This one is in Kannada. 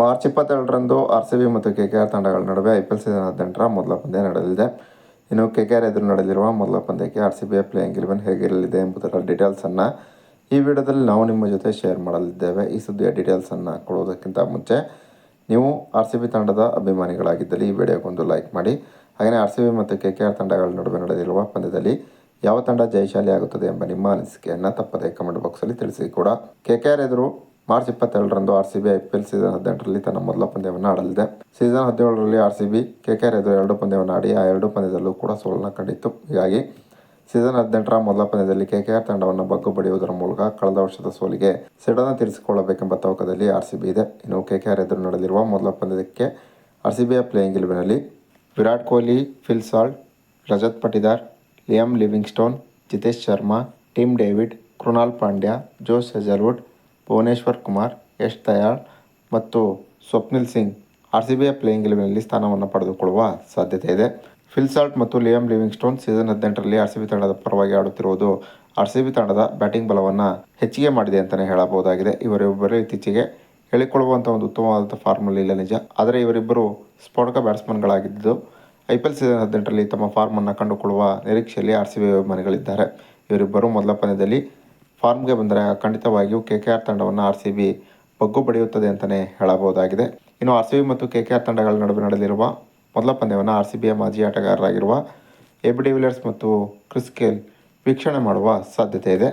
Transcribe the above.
ಮಾರ್ಚ್ ಇಪ್ಪತ್ತೆರಡರಂದು ಆರ್ ಸಿ ಬಿ ಮತ್ತು ಕೆ ಕೆ ಆರ್ ತಂಡಗಳ ನಡುವೆ ಐ ಪಿ ಎಲ್ ಸೀಸನ್ ಹದಿನೆಂಟರ ಮೊದಲ ಪಂದ್ಯ ನಡೆಯಲಿದೆ. ಇನ್ನು ಕೆ ಕೆ ಆರ್ ಎದುರು ನಡೆಯಲಿರುವ ಮೊದಲ ಪಂದ್ಯಕ್ಕೆ ಆರ್ ಸಿ ಬಿಯ ಪ್ಲೇಯಿಂಗ್ ಇಲೆವೆನ್ ಹೇಗಿರಲಿದೆ ಎಂಬುದರ ಡೀಟೇಲ್ಸನ್ನು ಈ ವಿಡಿಯೋದಲ್ಲಿ ನಾವು ನಿಮ್ಮ ಜೊತೆ ಶೇರ್ ಮಾಡಲಿದ್ದೇವೆ. ಈ ಸುದ್ದಿಯ ಡೀಟೇಲ್ಸನ್ನು ಕೊಡುವುದಕ್ಕಿಂತ ಮುಂಚೆ ನೀವು ಆರ್ ಸಿ ಬಿ ತಂಡದ ಅಭಿಮಾನಿಗಳಾಗಿದ್ದಲ್ಲಿ ಈ ವಿಡಿಯೋಗೊಂದು ಲೈಕ್ ಮಾಡಿ. ಹಾಗೆಯೇ ಆರ್ ಸಿ ಬಿ ಮತ್ತು ಕೆ ಕೆ ಆರ್ ತಂಡಗಳ ನಡುವೆ ನಡೆದಿರುವ ಪಂದ್ಯದಲ್ಲಿ ಯಾವ ತಂಡ ಜಯಶಾಲಿ ಆಗುತ್ತದೆ ಎಂಬ ನಿಮ್ಮ ಅನಿಸಿಕೆಯನ್ನು ತಪ್ಪದೆ ಕಮೆಂಟ್ ಬಾಕ್ಸಲ್ಲಿ ತಿಳಿಸಿ ಕೂಡ. ಕೆ ಕೆ ಆರ್ ಎದುರು ಮಾರ್ಚ್ ಇಪ್ಪತ್ತೆರಡರಂದು R C B I P L season ಹದಿನೆಂಟರಲ್ಲಿ ತನ್ನ ಮೊದಲ ಪಂದ್ಯವನ್ನು ಆಡಲಿದೆ. ಸೀಸನ್ ಹದಿನೇಳರಲ್ಲಿ R C B K K R ಎದುರು ಎರಡು ಪಂದ್ಯವನ್ನು ಆಡಿ ಆ ಎರಡು ಪಂದ್ಯದಲ್ಲೂ ಕೂಡ ಸೋಲನ್ನು ಕಂಡಿತ್ತು. ಹೀಗಾಗಿ ಸೀಸನ್ ಹದಿನೆಂಟರ ಮೊದಲ ಪಂದ್ಯದಲ್ಲಿ ಕೆ ಕೆಆರ್ ತಂಡವನ್ನು ಬಗ್ಗು ಬಡಿಯುವುದರ ಮೂಲಕ ಕಳೆದ ವರ್ಷದ ಸೋಲಿಗೆ ಸಿಡನ್ನು ತೀರಿಸಿಕೊಳ್ಳಬೇಕೆಂಬ ತವಕದಲ್ಲಿ ಆರ್ ಸಿ ಬಿ ಇದೆ. ಇನ್ನು ಕೆ ಕೆಆರ್ ಎದುರು ನಡೆದಿರುವ ಮೊದಲ ಪಂದ್ಯಕ್ಕೆ ಆರ್ ಸಿ ಬಿಯ playing ಇಲೆವೆನಲ್ಲಿ Virat Kohli, Phil Salt, Rajat Patidar Liam Livingstone, Jitesh Sharma, Tim David, Krunal Pandya Jos Hazlewood Bhuvneshwar Kumar, Yash Dayal ಮತ್ತು ಸ್ವಪ್ನಿಲ್ ಸಿಂಗ್ ಆರ್ ಸಿ ಬಿಯ ಪ್ಲೇಯಿಂಗ್ ಇಲೆವೆನಲ್ಲಿ ಸ್ಥಾನವನ್ನು ಪಡೆದುಕೊಳ್ಳುವ ಸಾಧ್ಯತೆ ಇದೆ. ಫಿಲ್ ಸಾಲ್ಟ್ ಮತ್ತು ಲಿಯಮ್ ಲಿವಿಂಗ್ಸ್ಟೋನ್ ಸೀಸನ್ ಹದಿನೆಂಟರಲ್ಲಿ ಆರ್ ಸಿ ಬಿ ತಂಡದ ಪರವಾಗಿ ಆಡುತ್ತಿರುವುದು ಆರ್ ಸಿ ಬಿ ತಂಡದ ಬ್ಯಾಟಿಂಗ್ ಬಲವನ್ನು ಹೆಚ್ಚಿಗೆ ಮಾಡಿದೆ ಅಂತಲೇ ಹೇಳಬಹುದಾಗಿದೆ. ಇವರಿಬ್ಬರು ಇತ್ತೀಚೆಗೆ ಹೇಳಿಕೊಳ್ಳುವಂಥ ಒಂದು ಉತ್ತಮವಾದ ಫಾರ್ಮಲ್ಲಿ ಇಲ್ಲ ನಿಜ. ಆದರೆ ಇವರಿಬ್ಬರು ಸ್ಫೋಟಕ ಬ್ಯಾಟ್ಸ್ಮನ್ಗಳಾಗಿದ್ದು ಐ ಪಿ ಎಲ್ ಸೀಸನ್ ಹದಿನೆಂಟರಲ್ಲಿ ತಮ್ಮ ಫಾರ್ಮನ್ನು ಕಂಡುಕೊಳ್ಳುವ ನಿರೀಕ್ಷೆಯಲ್ಲಿ ಆರ್ ಸಿ ಬಿ ಅಭಿಮಾನಿಗಳಿದ್ದಾರೆ. ಇವರಿಬ್ಬರು ಮೊದಲ ಪಂದ್ಯದಲ್ಲಿ ಫಾರ್ಮ್ಗೆ ಬಂದರೆ ಖಂಡಿತವಾಗಿಯೂ ಕೆ ಕೆ ಆರ್ ತಂಡವನ್ನು ಆರ್ ಸಿ ಬಿ ಬಗ್ಗು ಪಡೆಯುತ್ತದೆ ಅಂತಲೇ ಹೇಳಬಹುದಾಗಿದೆ. ಇನ್ನು ಆರ್ ಸಿ ಬಿ ಮತ್ತು ಕೆ ಕೆ ಆರ್ ತಂಡಗಳ ನಡುವೆ ನಡೆದಿರುವ ಮೊದಲ ಪಂದ್ಯವನ್ನು ಆರ್ ಸಿ ಬಿಯ ಮಾಜಿ ಆಟಗಾರರಾಗಿರುವ ಎ ಬಿ ವಿಲಿಯರ್ಸ್ ಮತ್ತು ಕ್ರಿಸ್ ಗೇಲ್ ವೀಕ್ಷಣೆ ಮಾಡುವ ಸಾಧ್ಯತೆ ಇದೆ.